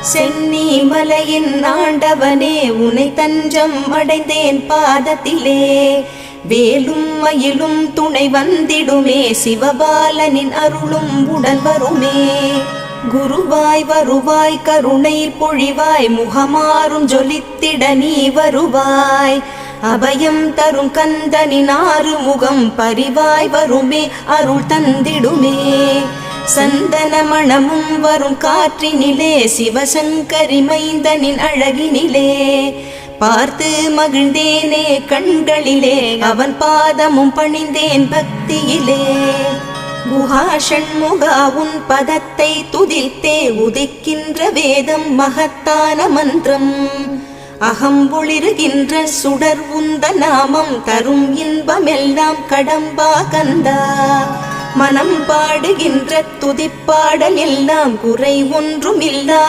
சென்னி மலையின் ஆண்டவனே உனை தஞ்சம் அடைந்தேன் பாதத்திலே. வேலும் மயிலும் துணை வந்திடுமே சிவபாலனின் அருளும் உடல் வருமே. குருவாய் வருவாய் கருணை பொழிவாய் முகமாறும் ஜொலித்திட நீ வருவாய். அபயம் தரும் கந்தனின் ஆறு முகம் பரிவாய் வருமே அருள் தந்திடுமே. சந்தன மணமும் வரும் காற்றினிலே சிவசங்கரி மைந்தனின் அழகினிலே. பார்த்து மகிழ்ந்தேனே கண்களிலே அவன் பாதமும் பணிந்தேன் பக்தியிலே. குஹா ஷண்முகா உன் பதத்தை துதித்தே உதிக்கின்ற வேதம் மகத்தான மந்திரம். அகம்பொளிருகின்ற சுடர் உந்த நாமம் தரும் இன்பமெல்லாம் கடம்பா கந்தா. மனம் பாடுகின்ற துதிப்பாடலில் நாம் குறை ஒன்றுமில்லா